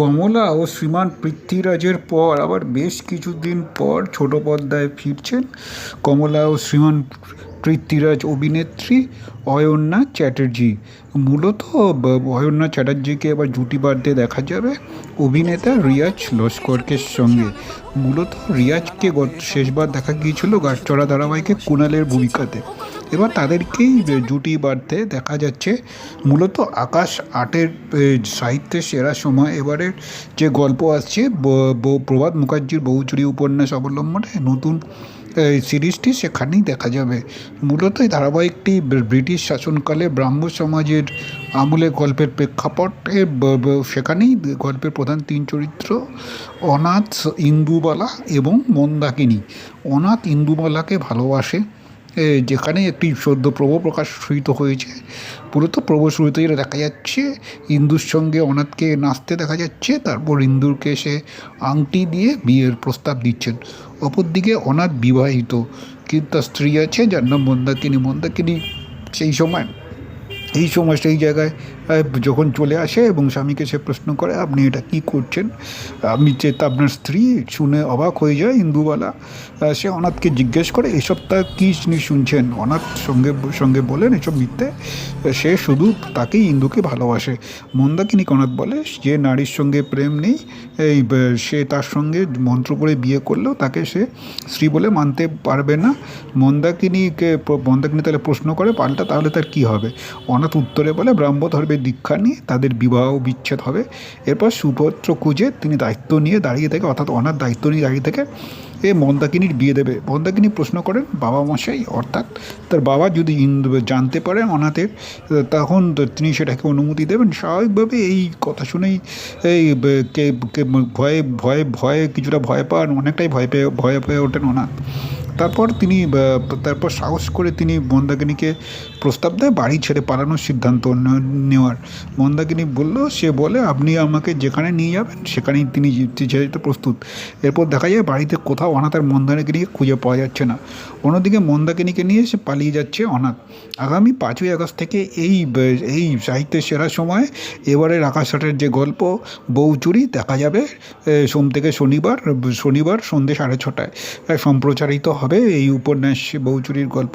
কমলা ও শ্রীমান পৃথ্বীরাজের পর আবার বেশ কিছুদিন পর ছোট পর্দায় ফিরছেন কমলা ও শ্রীমান পৃথ্বীরাজ অভিনেত্রী অয়ন্যা চ্যাটার্জি। মূলত অয়ন্যা চ্যাটার্জিকে এবার জুটি বাঁধতে দেখা যাবে অভিনেতা রিয়াজ লস্করকের সঙ্গে। মূলত রিয়াজকে গত শেষবার দেখা গিয়েছিল গাছচড়া ধারাবাহিকে কুণালের ভূমিকাতে। এবার তাদেরকেই জুটি বাঁধতে দেখা যাচ্ছে, মূলত আকাশ আটের সাহিত্যের সেরা সময়। এবারের যে গল্প আসছে প্রভাত মুখার্জির বহুচুরি উপন্যাস অবলম্বনে নতুন সিরিজটি সেখানেই দেখা যাবে। মূলত এই ধারাবাহিকটি ব্রিটিশ শাসনকালে ব্রাহ্ম সমাজের আমলে গল্পের প্রেক্ষাপটে সেখানেই গল্পের প্রধান তিন চরিত্র, অনাথ ইন্দুবালা এবং মন্দাকিনী। অনাথ ইন্দুবালাকে ভালোবাসে। যেখানে একটি সদ্য প্রভ প্রকাশিত হয়েছে। পুরোত প্রভু শুরুতে যেটা দেখা যাচ্ছে। ইন্দুর সঙ্গে অনাথকে নাচতে দেখা যাচ্ছে। তারপর ইন্দুরকে সে আংটি দিয়ে বিয়ের প্রস্তাব দিচ্ছেন। অপরদিকে অনাথ বিবাহিত। কিন্তু তার স্ত্রী আছে, যার নাম মন্দাকিনী। মন্দাকিনী সেই সময় এই সময় সেই জায়গায় যখন চলে আসে এবং স্বামীকে সে প্রশ্ন করে, আপনি এটা কি করছেন? আমি যে তা আপনার স্ত্রী, শুনে অবাক হয়ে যায় ইন্দুবালা। সে অনাথকে জিজ্ঞেস করে, এসব তা কী তিনি শুনছেন? অনাথ সঙ্গে সঙ্গে বলেন, এসব মিথ্যে। সে শুধু তাকেই ইন্দুকে ভালোবাসে। মন্দাকিনী অনাথ বলে, যে নারীর সঙ্গে প্রেম নেই, এই সে তার সঙ্গে মন্ত্র করে বিয়ে করলেও তাকে সে স্ত্রী বলে মানতে পারবে না। মন্দাকিনীকে, মন্দাকিনী তাহলে প্রশ্ন করে, পাল্টা তাহলে তার কি হবে? অনাথ উত্তরে বলে ব্রাহ্ম ধর্মের দীক্ষা নিয়ে তাদের বিবাহ বিচ্ছেদ হবে। এরপর সুপত্র খুঁজে তিনি দায়িত্ব নিয়ে দাঁড়িয়ে থেকে, অর্থাৎ অনাথ দায়িত্ব নিয়ে দাঁড়িয়ে থেকে এ মন্দাকিনীর বিয়ে দেবে। মন্দাকিনী প্রশ্ন করেন, বাবা মশাই, অর্থাৎ তার বাবা যদি জানতে পারেন অনাথের, তখন তিনি সেটাকে অনুমতি দেবেন। স্বাভাবিকভাবে এই কথা শুনেই এই ভয়ে ভয়ে ভয়ে কিছুটা ভয় পান, অনেকটাই ভয় পেয়ে ভয় পেয়ে ওঠেন অনাথ। তারপর তিনি তারপর সাহস করে তিনি মন্দাকিনীকে প্রস্তাব দেয়, বাড়ি ছেড়ে পালানোর সিদ্ধান্ত নেওয়ার। মন্দাকিনী বলল, সে বলে, আপনি আমাকে যেখানে নিয়ে যাবেন, সেখানেই তিনি ছেড়ে যেতে প্রস্তুত। এরপর দেখা যায়, বাড়িতে কোথাও অনাথ আর মন্দাকিনীকে খুঁজে পাওয়া যাচ্ছে না। অন্যদিকে মন্দাকিনীকে নিয়ে সে পালিয়ে যাচ্ছে অনাথ। আগামী পাঁচই আগস্ট থেকে এই এই সাহিত্যের সেরা সময়, এবারের আকাশাটের যে গল্প বউচুরি দেখা যাবে সোম থেকে শনিবার শনিবার সন্ধ্যে সাড়ে ছটায় সম্প্রচারিত হবে এই উপন্যাস বউচুরির গল্প।